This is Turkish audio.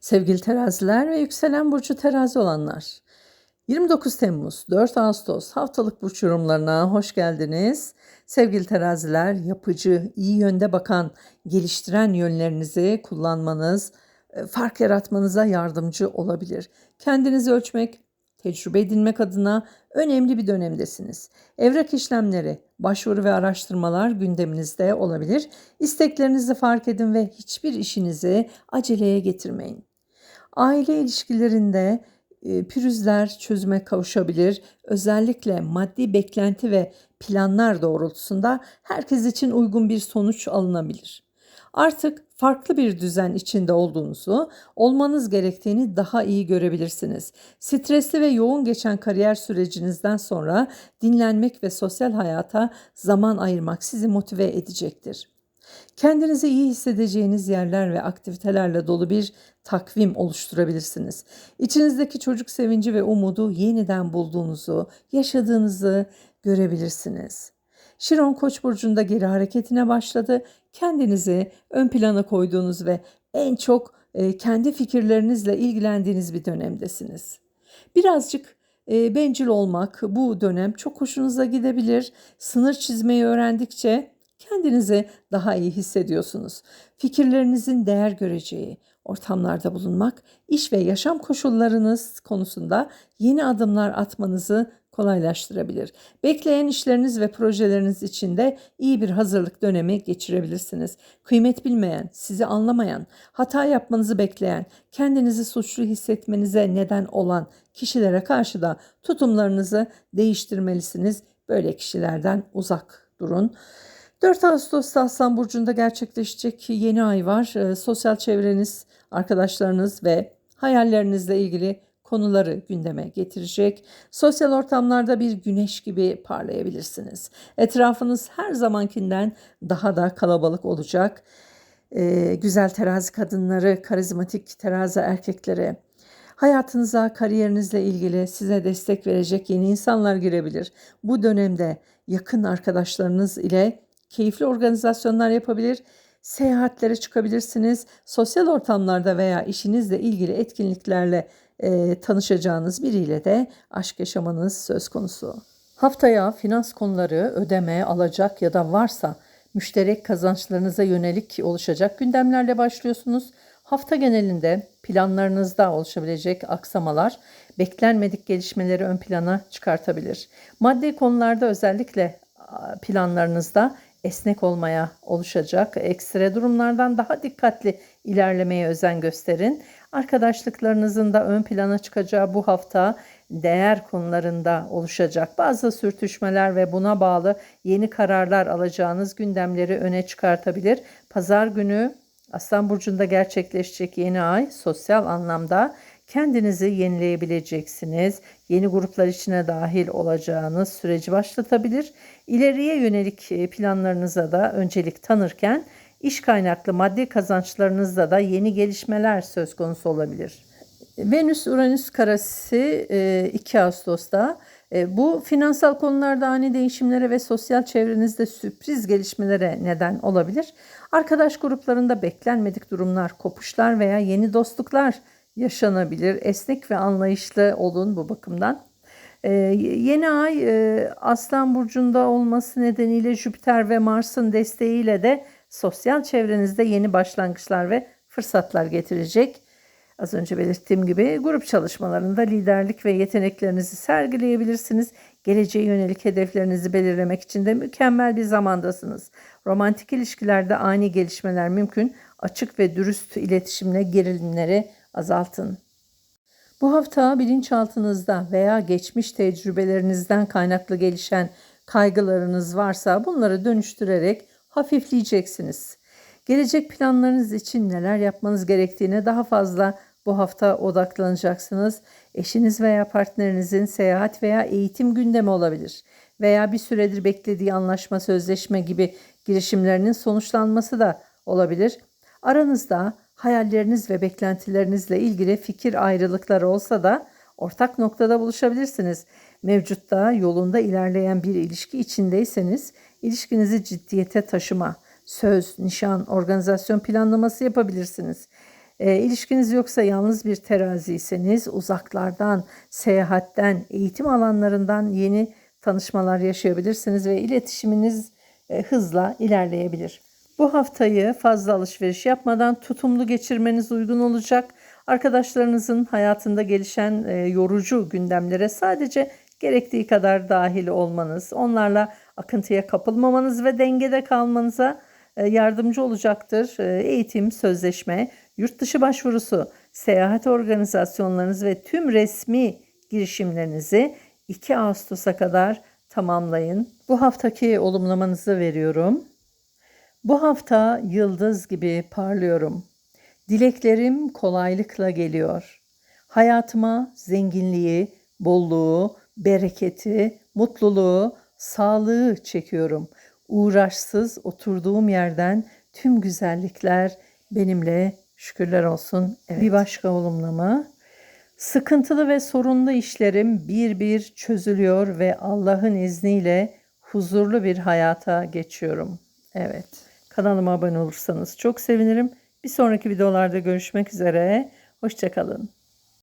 Sevgili teraziler ve yükselen burcu terazi olanlar. 29 Temmuz 4 Ağustos haftalık burç yorumlarına hoş geldiniz. Sevgili teraziler yapıcı, iyi yönde bakan, geliştiren yönlerinizi kullanmanız, e, fark yaratmanıza yardımcı olabilir. Kendinizi ölçmek, tecrübe edinmek adına önemli bir dönemdesiniz. Evrak işlemleri, başvuru ve araştırmalar gündeminizde olabilir. İsteklerinizi fark edin ve hiçbir işinizi aceleye getirmeyin. Aile ilişkilerinde e, pürüzler çözüme kavuşabilir. Özellikle maddi beklenti ve planlar doğrultusunda herkes için uygun bir sonuç alınabilir. Artık farklı bir düzen içinde olduğunuzu, olmanız gerektiğini daha iyi görebilirsiniz. Stresli ve yoğun geçen kariyer sürecinizden sonra dinlenmek ve sosyal hayata zaman ayırmak sizi motive edecektir. Kendinizi iyi hissedeceğiniz yerler ve aktivitelerle dolu bir takvim oluşturabilirsiniz. İçinizdeki çocuk sevinci ve umudu yeniden bulduğunuzu, yaşadığınızı görebilirsiniz. Şiron Koç burcunda geri hareketine başladı. Kendinizi ön plana koyduğunuz ve en çok e, kendi fikirlerinizle ilgilendiğiniz bir dönemdesiniz. Birazcık e, bencil olmak bu dönem çok hoşunuza gidebilir. Sınır çizmeyi öğrendikçe kendinizi daha iyi hissediyorsunuz. Fikirlerinizin değer göreceği ortamlarda bulunmak, iş ve yaşam koşullarınız konusunda yeni adımlar atmanızı kolaylaştırabilir. Bekleyen işleriniz ve projeleriniz için de iyi bir hazırlık dönemi geçirebilirsiniz. Kıymet bilmeyen, sizi anlamayan, hata yapmanızı bekleyen, kendinizi suçlu hissetmenize neden olan kişilere karşı da tutumlarınızı değiştirmelisiniz. Böyle kişilerden uzak durun. 4 Ağustos'ta Aslan Burcu'nda gerçekleşecek yeni ay var. E, sosyal çevreniz, arkadaşlarınız ve hayallerinizle ilgili konuları gündeme getirecek. Sosyal ortamlarda bir güneş gibi parlayabilirsiniz. Etrafınız her zamankinden daha da kalabalık olacak. E, güzel terazi kadınları, karizmatik terazi erkeklere, hayatınıza, kariyerinizle ilgili size destek verecek yeni insanlar girebilir. Bu dönemde yakın arkadaşlarınız ile keyifli organizasyonlar yapabilir, seyahatlere çıkabilirsiniz. Sosyal ortamlarda veya işinizle ilgili etkinliklerle e, tanışacağınız biriyle de aşk yaşamanız söz konusu. Haftaya finans konuları, ödeme, alacak ya da varsa müşterek kazançlarınıza yönelik oluşacak gündemlerle başlıyorsunuz. Hafta genelinde planlarınızda oluşabilecek aksamalar beklenmedik gelişmeleri ön plana çıkartabilir. Maddi konularda özellikle planlarınızda esnek olmaya oluşacak. Ekstra durumlardan daha dikkatli ilerlemeye özen gösterin. Arkadaşlıklarınızın da ön plana çıkacağı bu hafta değer konularında oluşacak bazı sürtüşmeler ve buna bağlı yeni kararlar alacağınız gündemleri öne çıkartabilir. Pazar günü Aslan Burcu'nda gerçekleşecek yeni ay sosyal anlamda kendinizi yenileyebileceksiniz. Yeni gruplar içine dahil olacağınız süreci başlatabilir. İleriye yönelik e, planlarınıza da öncelik tanırken iş kaynaklı maddi kazançlarınızda da yeni gelişmeler söz konusu olabilir. Venüs-Uranüs karesi 2 e, Ağustos'ta e, bu finansal konularda ani değişimlere ve sosyal çevrenizde sürpriz gelişmelere neden olabilir. Arkadaş gruplarında beklenmedik durumlar, kopuşlar veya yeni dostluklar yaşanabilir. Esnek ve anlayışlı olun bu bakımdan. Ee, yeni ay e, Aslan Burcu'nda olması nedeniyle Jüpiter ve Mars'ın desteğiyle de sosyal çevrenizde yeni başlangıçlar ve fırsatlar getirecek. Az önce belirttiğim gibi grup çalışmalarında liderlik ve yeteneklerinizi sergileyebilirsiniz. Geleceğe yönelik hedeflerinizi belirlemek için de mükemmel bir zamandasınız. Romantik ilişkilerde ani gelişmeler mümkün. Açık ve dürüst iletişimle gerilimleri azaltın. Bu hafta bilinçaltınızda veya geçmiş tecrübelerinizden kaynaklı gelişen kaygılarınız varsa bunları dönüştürerek hafifleyeceksiniz. Gelecek planlarınız için neler yapmanız gerektiğine daha fazla bu hafta odaklanacaksınız. Eşiniz veya partnerinizin seyahat veya eğitim gündemi olabilir veya bir süredir beklediği anlaşma, sözleşme gibi girişimlerinin sonuçlanması da olabilir. Aranızda hayalleriniz ve beklentilerinizle ilgili fikir ayrılıkları olsa da ortak noktada buluşabilirsiniz. Mevcutta yolunda ilerleyen bir ilişki içindeyseniz ilişkinizi ciddiyete taşıma, söz, nişan, organizasyon planlaması yapabilirsiniz. E, ilişkiniz yoksa yalnız bir teraziyseniz uzaklardan, seyahatten, eğitim alanlarından yeni tanışmalar yaşayabilirsiniz ve iletişiminiz e, hızla ilerleyebilir. Bu haftayı fazla alışveriş yapmadan tutumlu geçirmeniz uygun olacak. Arkadaşlarınızın hayatında gelişen e, yorucu gündemlere sadece gerektiği kadar dahil olmanız, onlarla akıntıya kapılmamanız ve dengede kalmanıza e, yardımcı olacaktır. E, Eğitim, sözleşme, yurt dışı başvurusu, seyahat organizasyonlarınız ve tüm resmi girişimlerinizi 2 Ağustos'a kadar tamamlayın. Bu haftaki olumlamanızı veriyorum. Bu hafta yıldız gibi parlıyorum. Dileklerim kolaylıkla geliyor. Hayatıma zenginliği, bolluğu, bereketi, mutluluğu, sağlığı çekiyorum. Uğraşsız oturduğum yerden tüm güzellikler benimle şükürler olsun. Evet. Bir başka olumlama. Sıkıntılı ve sorunlu işlerim bir bir çözülüyor ve Allah'ın izniyle huzurlu bir hayata geçiyorum. Evet. Kanalıma abone olursanız çok sevinirim. Bir sonraki videolarda görüşmek üzere. Hoşçakalın.